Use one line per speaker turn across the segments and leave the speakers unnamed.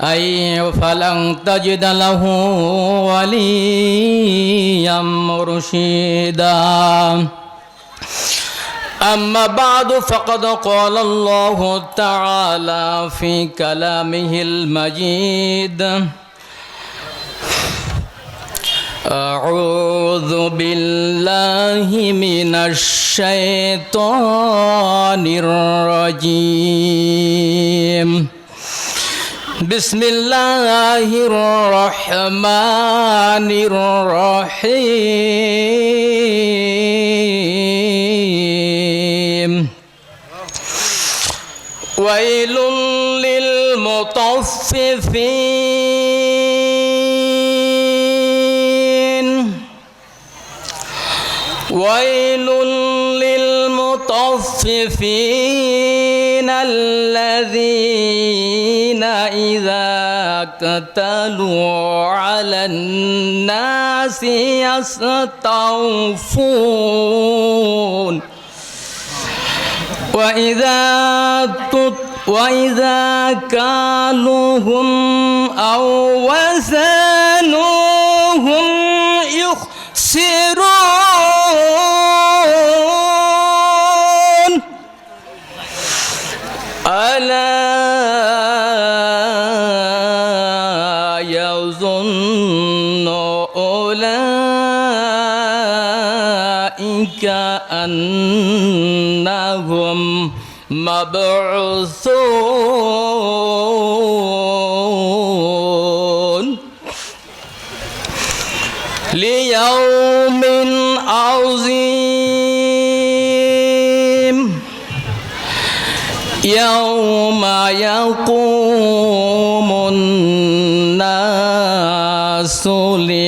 أي فلن تجد له وليا مرشدا أما بعد فقد قال الله تعالى في كلامه المجيد أعوذ بالله من الشيطان الرجيم بسم الله الرحمن الرحيم ويل للمطففين ويل للمطففين الذين إذا اكتالوا على الناس يستوفون. وإذا تت وإذا كالوهم أو وزنوهم يخسرون. مبعوثون ليوم عظيم يوم يقوم الناس لرب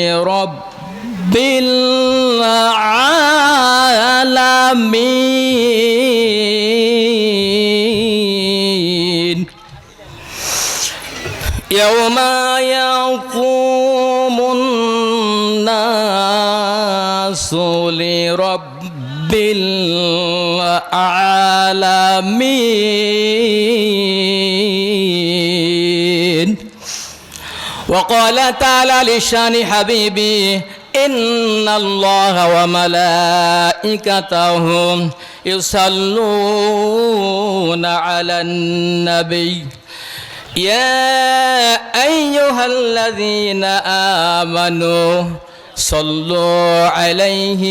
يوم يقوم الناس لرب العالمين. وقال تعالى لشان حبيبي إن الله وملائكته يصلون على النبي. يا أيها الذين آمنوا صلوا عليه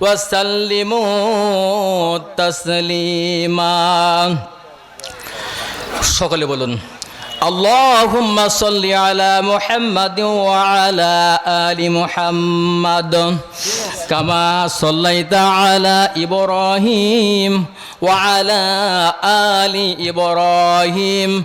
وسلموا تسليما সকলে বলুন اللهم صل على محمد وعلى آل محمد كما صليت على إبراهيم وعلى آل إبراهيم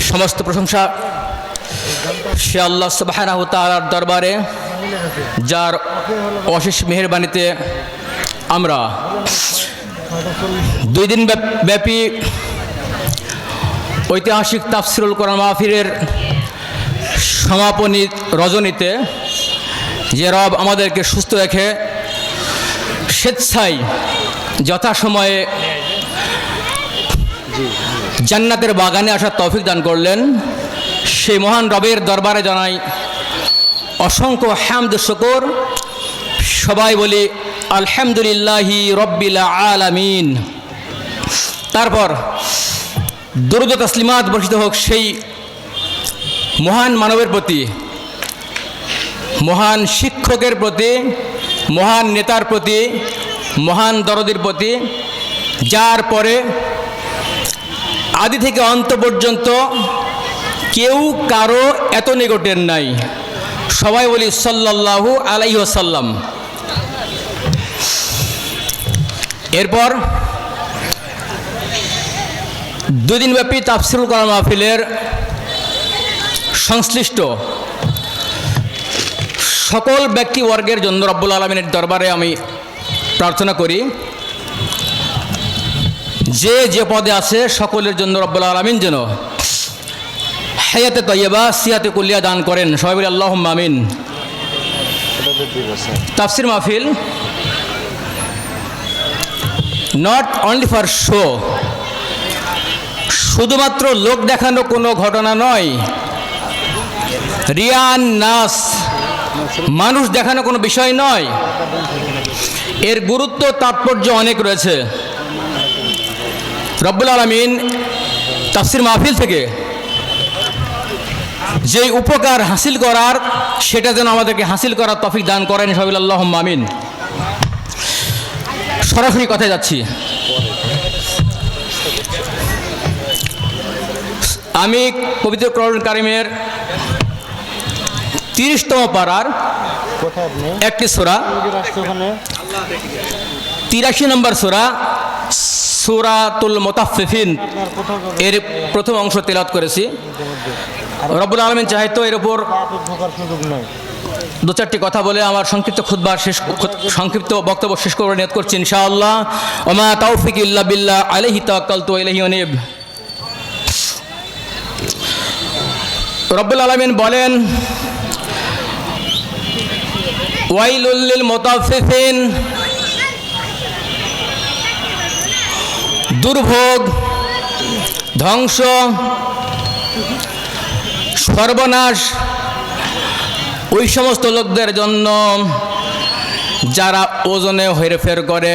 সমস্ত প্রশংসা সে আল্লাহ সুবহানাহু তাআলার দরবারে, যার অশেষ মেহেরবানিতে আমরা দুই দিন ব্যাপী ঐতিহাসিক তাফসিরুল কোরআন মাহফিরের সমাপনী রজনীতে যে রব আমাদেরকে সুস্থ রেখে স্বেচ্ছায় যথাসময়ে জান্নাতের বাগানে আসার তৌফিক দান করলেন। সেই মহান রবের দরবারে জানাই অসংখ্য হ্যামদ শকর। সবাই বলি আলহামদুলিল্লাহি রব্বিল আলামিন। তারপর দুরুদ তসলিমাত বর্ষিত হোক সেই মহান মানবের প্রতি, মহান শিক্ষকের প্রতি, মহান নেতার প্রতি, মহান দরদের প্রতি, যার পরে আদি থেকে অন্ত পর্যন্ত কেউ কারও এত নিকটের নাই। সবাই বলি সাল্লাল্লাহু আলাই ওয়াসাল্লাম। এরপর দুদিনব্যাপী তাফসিল করা মাহফিলের সংশ্লিষ্ট সকল ব্যক্তিবর্গের জন্য রব্বুল আলমিনের দরবারে আমি প্রার্থনা করি। যে যে পদে আছে, সকলের জন্য রব্বুল আলমিন যেন হায়াতে তৈবা সিয়াতে কুলিয়া দান করেন। সবাই আল্লাহ মামিন তাফসির মাহফিল নট অনলি ফর শো শুধুমাত্র লোক দেখানো কোনো ঘটনা নয় রিয়ান নাস, মানুষ দেখানো কোনো বিষয় নয়, এর গুরুত্ব, তাৎপর্য অনেক রয়েছে। রব্বুল আলমিন তাফসির মাহফিল থেকে যে উপকার হাসিল করার, সেটা যেন আমাদেরকে হাসিল করার তফিক দান করেন সবিল আল্লাহ মামিন সরাসরি কথায় যাচ্ছি। আমি পবিত্র করণ কারিমের তিরিশতম পাড়ার একটি সোরা, তিরাশি নম্বর সোরা সুরাতুল মোতাফিফিন এর প্রথম অংশ তেলাত করেছি। রব্বুল আলমিন চাইতো এর উপর দু চারটি কথা বলে আমার সংক্ষিপ্ত খুদ্বার শেষ সংক্ষিপ্ত বক্তব্য শেষ করে নিয়ত করছি ইনশাআল্লাহ। ওমা তৌফিক ইল্লা বিল্লাহ, আলাইহি তাওয়াক্কালতু ইলাইহি উনীব। রব্বুল আলামিন বলেন, ওয়াইলুল লিল দুর্ভোগ, ধ্বংস, সর্বনাশ, ওই সমস্ত লোকদের জন্য যারা ওজনে হেরফের করে।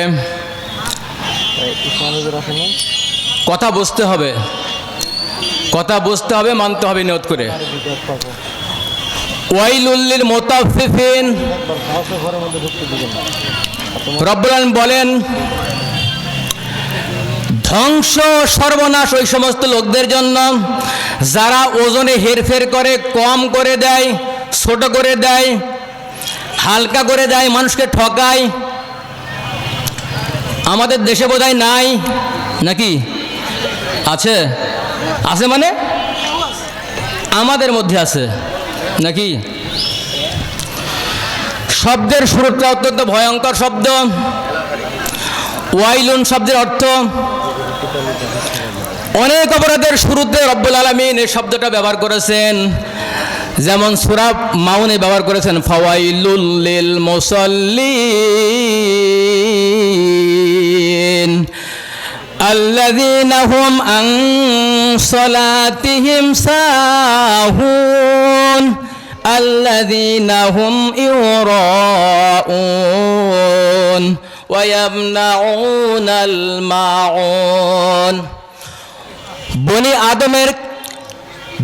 কথা বুঝতে হবে। কথা বুঝতে হবে, মানতে হবে, নিয়ত করে। ওয়াইলুল্লিল মোতাফিফিন
একবার সাহসে
ধ্বংস সর্বনাশ ওই সমস্ত লোকদের জন্য। যারা ওজনে হেরফের করে, কম করে দেয়, ছোট করে দেয়, হালকা করে দেয়, মানুষকে ঠকায়। আমাদের দেশে বোধহয় নাই, নাকি? আছে? আছে মানে? আমাদের মধ্যে আছে, নাকি? শব্দের শুরুটা অত্যন্ত ভয়ঙ্কর শব্দ। ওয়াইলুন শব্দের অর্থ অনেক অপরাধের শুরুতে রব্বুল আলমিন এই শব্দটা ব্যবহার করেছেন। যেমন সুরাব মাউনে ব্যবহার করেছেন, ফওয়াইলুল মুসল্লিন আল্লাযীনা আং সলাতিহিম সাহুন আল্লাযীনা ইউর ইউরাউন বনি আদমের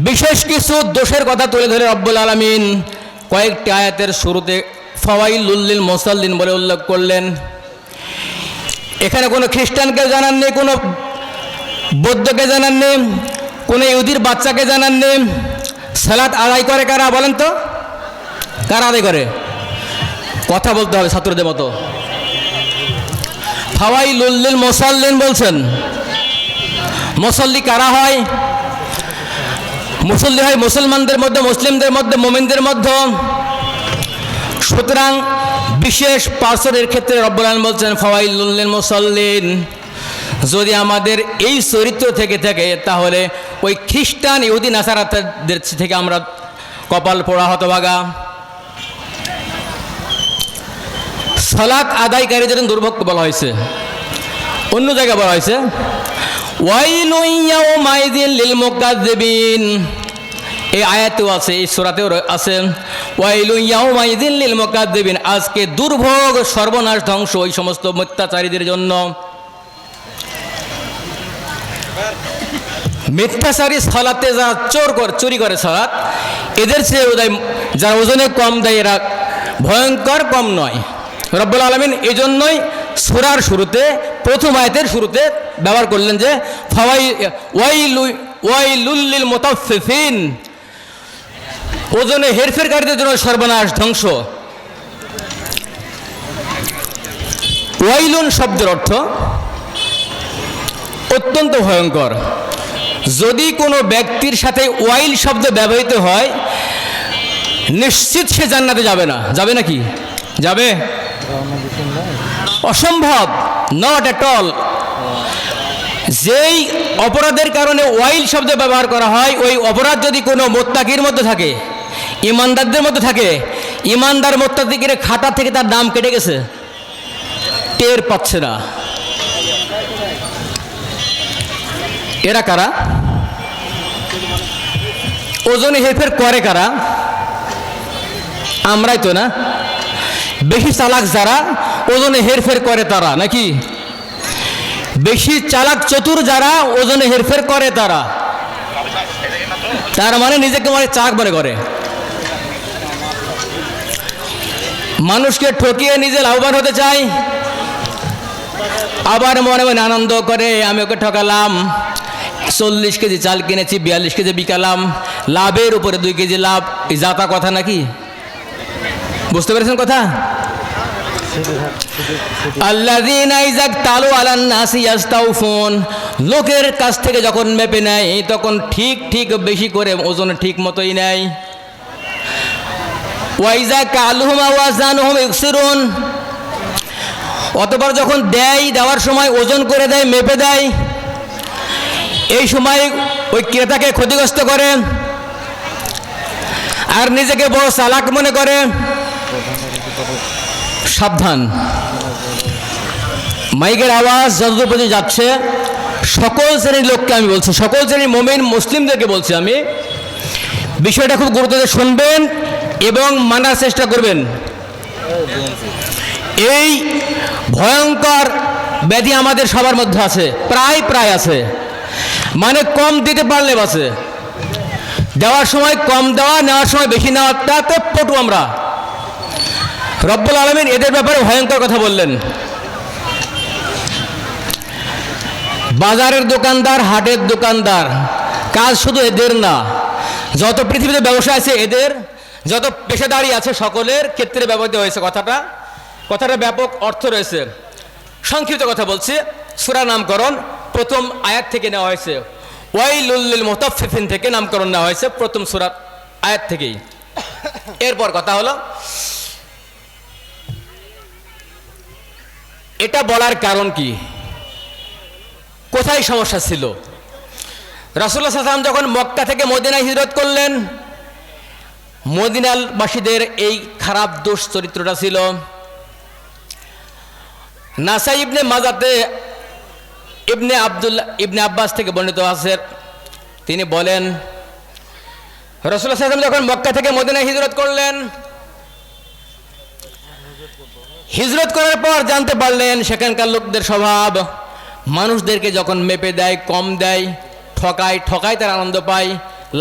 বিশেষ কিছু দোষের কথা তুলে ধরে রব্বুল আলমিন কয়েকটি আয়াতের শুরুতে ফওয়াইলুল্লিল মোসাল্লিন বলে উল্লেখ করলেন। এখানে কোনো খ্রিস্টানকে জানাননি, কোনো বৌদ্ধকে জানান নেই কোনো ইহুদির বাচ্চাকে জানান নেই সালাত আদায় করে কারা বলেন তো? কারা আদায় করে? কথা বলতে হবে ছাত্রদের মতো। ফাওয়াই লুল্লিল মোসাল্লিন বলছেন। মুসল্লি কারা হয়? মুসল্লি হয় মুসলমানদের মধ্যে, মুসলিমদের মধ্যে, মোমিনদের মধ্যে। সুতরাং বিশেষ পার্সনের ক্ষেত্রে রব্বুলান বলছেন ফওয়াইলুল্লিন মুসল্লিন। যদি আমাদের এই চরিত্র থেকে থাকে, তাহলে ওই খ্রিস্টান ইহুদি নাসারাতদের থেকে আমরা কপাল পোড়া হতভাগা। সলাৎ আদায়কারীদের দুর্ভোগ বলা হয়েছে। অন্য জায়গায় বলা হয়েছে এই আয়াতেও আছে, এই সূরাতেও আছে ওয়াইলু ইয়াউমাইযিন লিল মুকাজ্জিবিন আজকে দুর্ভোগ, সর্বনাশ, ধ্বংস ওই সমস্ত মিথ্যাচারীদের জন্য। মিথ্যাচারী সলাতে যারা চোর করে, চুরি করে সলাৎ, এদের চেয়ে উদয়, যারা ওজনে কম দেয়, এরা ভয়ঙ্কর কম নয়। রব্বুল আলমিন এই জন্যই সুরার শুরুতে, প্রথম আয়তের শুরুতে ব্যবহার করলেন যে, ফাওয়াই, ওয়াইলু ওয়াইলুল্লিল মোতাফিফিন ওজনে হেরফেরকারীদের জন্য সর্বনাশ, ধ্বংস। ওয়াইলুন শব্দের অর্থ অত্যন্ত ভয়ঙ্কর। যদি কোনো ব্যক্তির সাথে ওয়াইল শব্দ ব্যবহৃত হয়, নিশ্চিত সে জান্নাতে যাবে না। যাবে নাকি? যাবে? অসম্ভব নট অ্যাট অল যেই অপরাধের কারণে ওয়াইল শব্দ ব্যবহার করা হয়, ওই অপরাধ যদি কোনো মোত্তাকির মধ্যে থাকে, ইমানদারদের মধ্যে থাকে, ইমানদার মোত্তাকির খাতা থেকে তার দাম কেটে গেছে, টের পাচ্ছে না। এরা কারা? ওজনে হেরফের করে কারা? আমরাই তো না? বেশি চালাক যারা, ওজনে হেরফের করে তারা, নাকি? বেশি চালাক চতুর যারা, ওজনে হেরফের করে তারা। তার মানে নিজেকে মানে চাক মনে করে। মানুষকে ঠকিয়ে নিজে লাভবান হতে চায় আবার মনে মনে আনন্দ করে, আমি ওকে ঠকালাম। চল্লিশ কেজি চাল কিনেছি, বিয়াল্লিশ কেজি বিকালাম। লাভের উপরে দুই কেজি লাভ জাতা কথা নাকি? বুঝতে পেরেছেন কথা? লোকের কাছ থেকে যখন মেপে নেয়, তখন ঠিক ঠিক বেশি করে ওজন ঠিক মতোই নেয়। ওয়াইজা অতবার যখন দেয়, দেওয়ার সময় ওজন করে দেয়, মেপে দেয়, এই সময় ওই ক্রেতাকে ক্ষতিগ্রস্ত করে। আর নিজেকে বড় চালাক মনে করে। সাবধান। মাইকের আওয়াজ যতদূর যাচ্ছে, সকল শ্রেণির লোককে আমি বলছি, সকল শ্রেণির মোমেন মুসলিমদেরকে বলছি আমি, বিষয়টা খুব গুরুত্ব দিয়ে শুনবেন এবং মানার চেষ্টা করবেন। এই ভয়ঙ্কর ব্যাধি আমাদের সবার মধ্যে আছে, প্রায় প্রায় আছে। মানে কম দিতে পারলে বাসে দেওয়ার সময় কম দেওয়া, নেওয়ার সময় বেশি নেওয়াটাতে পটু আমরা। রব্বুল আলমিন এদের ব্যাপারে ভয়ঙ্কর কথা বললেন। বাজারের দোকানদার, হাটের দোকানদার, কাজ শুধু এদের না, যত পৃথিবীতে ব্যবসা আছে এদের, যত পেশাদারি আছে সকলের ক্ষেত্রে ব্যবহৃত হয়েছে কথাটা। কথাটা ব্যাপক অর্থ রয়েছে। সংক্ষিপ্ত কথা বলছি, সুরা নামকরণ প্রথম আয়াত থেকে নেওয়া হয়েছে। ওয়াইলুল্লিল মোতাফিফিন থেকে নামকরণ নেওয়া হয়েছে প্রথম সুরাত আয়াত থেকেই। এরপর কথা হলো এটা বলার কারণ কি? কোথায় সমস্যা ছিল? রাসুল্লাহ সাল্লাম যখন মক্কা থেকে মদিনায় হিজরত করলেন, মদিনালবাসীদের এই খারাপ দোষ চরিত্রটা ছিল। নাসাই ইবনে মাজাতে ইবনে আব্দুল্লাহ ইবনে আব্বাস থেকে বর্ণিত আছে। তিনি বলেন রসুল্লাহ সাল্লাম যখন মক্কা থেকে মদিনায় হিজরত করলেন হিজরত করার পর জানতে পারলেন সেখানকার লোকদের স্বভাব। মানুষদেরকে যখন মেপে দেয়, কম দেয়, ঠকায় ঠকায় তার আনন্দ পায়,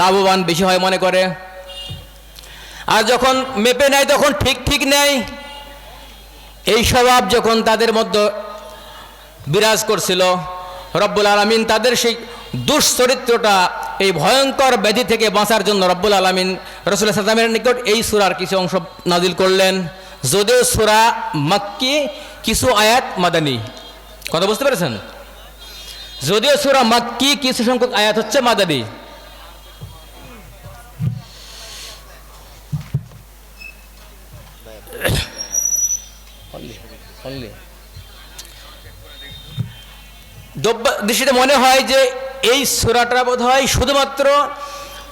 লাভবান বেশি হয় মনে করে। আর যখন মেপে নেয়, তখন ঠিক ঠিক নেয়। এই স্বভাব যখন তাদের মধ্যে বিরাজ করছিল, রব্বুল আলমিন তাদের সেই দুশ্চরিত্রটা, এই ভয়ঙ্কর ব্যাধি থেকে বাঁচার জন্য রব্বুল আলমিন রসুল্লাহ সাল্লামের নিকট এই সুরার কিছু অংশ নাজিল করলেন। যদিও সুরা মাক্কি কিছু আয়াত মাদানি। কথা বুঝতে পেরেছেন? যদিও সুরা মাক্কি কিছু সংখ্যক আয়াত হচ্ছে মাদানি। দৃষ্টিতে মনে হয় যে এই সুরাটা বোধ হয় শুধুমাত্র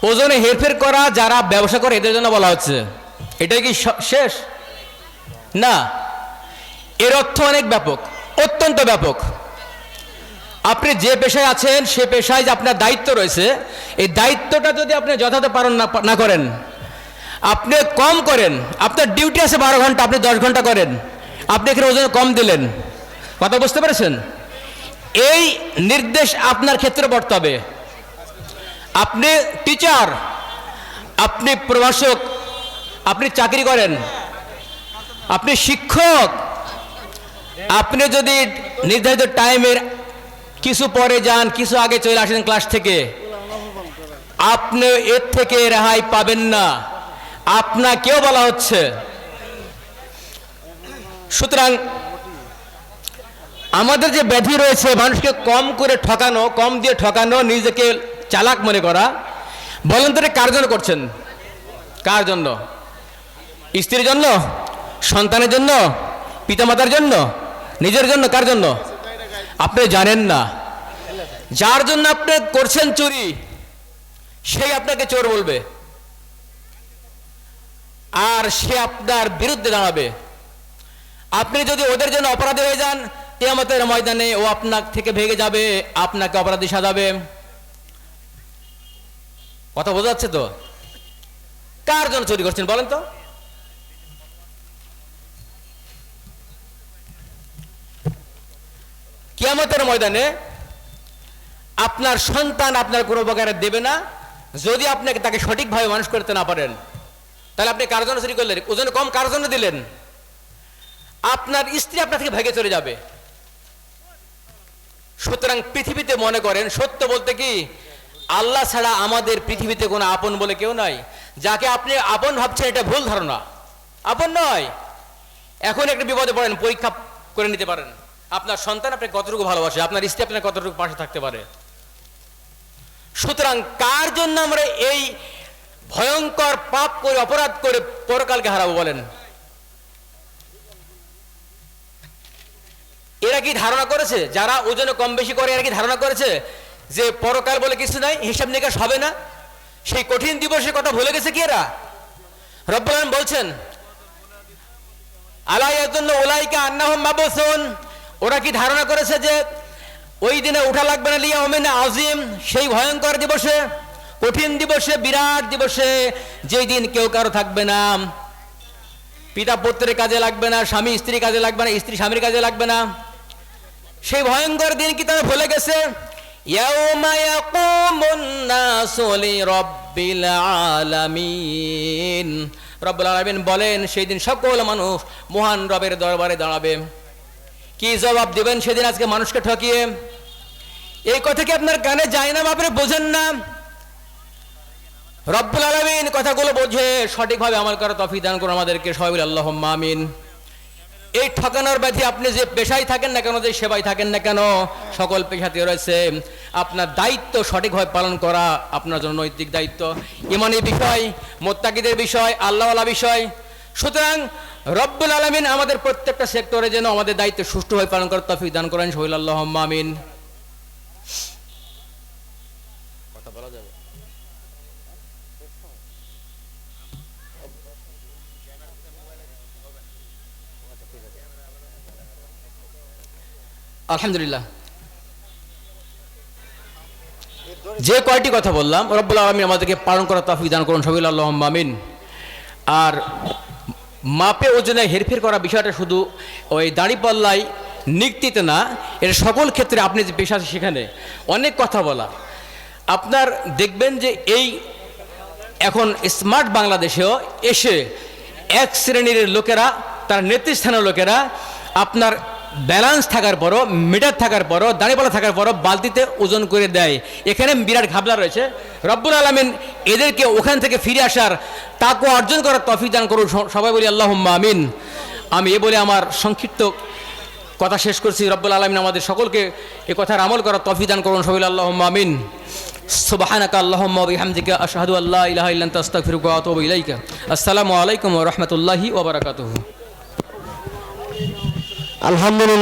ওজনে হেরফের করা যারা ব্যবসা করে এদের জন্য বলা হচ্ছে। এটাই কি শেষ? না, এর অর্থ অনেক ব্যাপক, অত্যন্ত ব্যাপক। আপনি যে পেশায় আছেন, সে পেশায় যে আপনার দায়িত্ব রয়েছে, এই দায়িত্বটা যদি আপনি যথাযথ পালন না করেন, আপনি কম করেন, আপনার ডিউটি আছে বারো ঘণ্টা, আপনি দশ ঘণ্টা করেন, আপনি এখানে ওজন কম দিলেন। কথা বুঝতে পেরেছেন? এই নির্দেশ আপনার ক্ষেত্রে বর্তাবে আপনি টিচার, আপনি প্রভাষক, আপনি চাকরি করেন আপনি শিক্ষক। আপনি যদি নির্ধারিত টাইমের কিছু পরে যান, কিছু আগে চলে আসেন ক্লাস থেকে, আপনি এর থেকে রেহাই পাবেন না। আপনাকেও বলা হচ্ছে। সুতরাং আমাদের যে ব্যাধি রয়েছে, মানুষকে কম করে ঠকানো, কম দিয়ে ঠকানো, নিজেকে চালাক মনে করা, বলেন তো কার জন্য করছেন? কার জন্য? স্ত্রীর জন্য? সন্তানের জন্য, পিতামাতার জন্য, নিজের জন্য, কার জন্য? আপনি জানেন না। যার জন্য আপনি করছেন চুরি, সেই আপনাকে চোর বলবে। আর সে আপনার বিরুদ্ধে দাঁড়াবে। আপনি যদি ওদের জন্য অপরাধী হয়ে যান, কেয়ামতের ময়দানে ও আপনার থেকে ভেগে যাবে, আপনাকে অপরাধী সাজাবে। কথা বোঝা যাচ্ছে তো? কার জন্য চুরি করছেন বলেন তো? কিয়ামতের ময়দানে আপনার সন্তান আপনার কোনো উপকারে দেবে না। যদি আপনাকে তাকে সঠিকভাবে মানুষ করতে না পারেন, তাহলে আপনি কার জন্য চুরি করলেন? ওজন কম কার জন্য দিলেন? আপনার স্ত্রী আপনার থেকে ভেগে চলে যাবে। সুতরাং পৃথিবীতে মনে করেন, সত্য বলতে কি? আল্লাহ ছাড়া আমাদের পৃথিবীতে কোনো আপন বলে কেউ নাই। যাকে আপনি আপন ভাবছেন, এটা ভুল ধারণা। আপন নয়। এখন একটা বিপদে পড়েন, পরীক্ষা করে নিতে পারেন। আপনার সন্তান আপনাকে কতটুকু ভালোবাসে? আপনার স্ত্রী আপনার কতটুকু পাশে থাকতে পারে? সুতরাং কার জন্য আমরা এই ভয়ঙ্কর পাপ করে, অপরাধ করে পরকালকে হারাবো বলেন? এরা কি ধারণা করেছে? যারা ওজনে কম বেশি করে, এরা কি ধারণা করেছে? যে পরকাল বলে কিছু নাই, হিসাব নিকাশ হবে না? সেই কঠিন দিবসের কথা ভুলে গেছে কি এরা? রব্বুল বলছেন আলাইয়াতুল্লাহ উলাইকা আন্নাহুম মাবসুন ওরা কি ধারণা করেছে যে ওই দিনে উঠা লাগবে না লিয়া ওমেন আজিম? সেই ভয়ঙ্কর দিবসে, কঠিন দিবসে, বিরাট দিবসে যেই দিন কেউ কারও থাকবে না। পিতা পুত্রের কাজে লাগবে না, স্বামী স্ত্রী কাজে লাগবে না, স্ত্রী স্বামীর কাজে লাগবে না। সেই ভয়ঙ্কর দিন কি তারা ভুলে গেছে? রব্বুল আলামিন বলেন, সেই দিন সকল মানুষ মহান রবের দরবারে দাঁড়াবে। কি জবাব দিবেন সেদিন আজকে মানুষকে ঠকিয়ে? এই কথা কি আপনার কানে যায় না আপনি বোঝেন না? রব্বুল আলমিন কথাগুলো বোঝে, সঠিকভাবে আমার করা তফি দান করুন আমাদেরকে, সবাই আল্লাহ মামিন এই ঠকানোর ব্যাধি আপনি যে পেশায় থাকেন না কেন, যে সেবায় থাকেন না কেন, সকল পেশাতে রয়েছে। আপনার দায়িত্ব সঠিকভাবে পালন করা আপনার জন্য নৈতিক দায়িত্ব। ইমানি বিষয়, মোত্তাকিদের বিষয় আল্লাহওয়ালা বিষয় সুতরাং রব্বুল আলমিন আমাদের প্রত্যেকটা সেক্টরে যেন আমাদের দায়িত্ব সুষ্ঠুভাবে পালন করার তফিক দান করেন সহিল আল্লাহ আমিন আলহামদুলিল্লাহ। যে কয়টি কথা বললাম, রব্বুল আলমিন আমাদেরকে পালন করার তফিক দান করুন সবিল আল্লাহ আমিন। আর মাপে ওজনে হেরফের করা বিষয়টা শুধু ওই দাঁড়িপাল্লাই নিক্তিতে না, এর সকল ক্ষেত্রে আপনি যে পেশা সেখানে অনেক কথা বলা। আপনার দেখবেন যে এই এখন স্মার্ট বাংলাদেশেও এসে এক শ্রেণির লোকেরা, তার নেতৃস্থানীয় লোকেরা আপনার ব্যালেন্স থাকার পরও মিটার থাকার পরও দাঁড়িপালা থাকার পরও বালতিতে ওজন করে দেয়। এখানে বিরাট ঘাবলা রয়েছে। রব্বুল আলমিন এদেরকে ওখান থেকে ফিরে আসার তাকে অর্জন করার তফিক দান করুন। সবাই বলি আল্লাহ আমিন। আমি এ বলে আমার সংক্ষিপ্ত কথা শেষ করছি। রব্বুল আলমিন আমাদের সকলকে এ কথার আমল করার তফিক দান করুন। সবাই আল্লাহ আমিন। সুবহানাকা আল্লাহুম্মা বিহামদিকা আশহাদু আল্লা ইলাহা ইল্লা আনতা আস্তাগফিরুকা ওয়া আতুবু ইলাইকা। আসসালামু আলাইকুম ওয়া রাহমাতুল্লাহি ওয়া বারাকাতুহু।
আলহামদুলিল্লাহ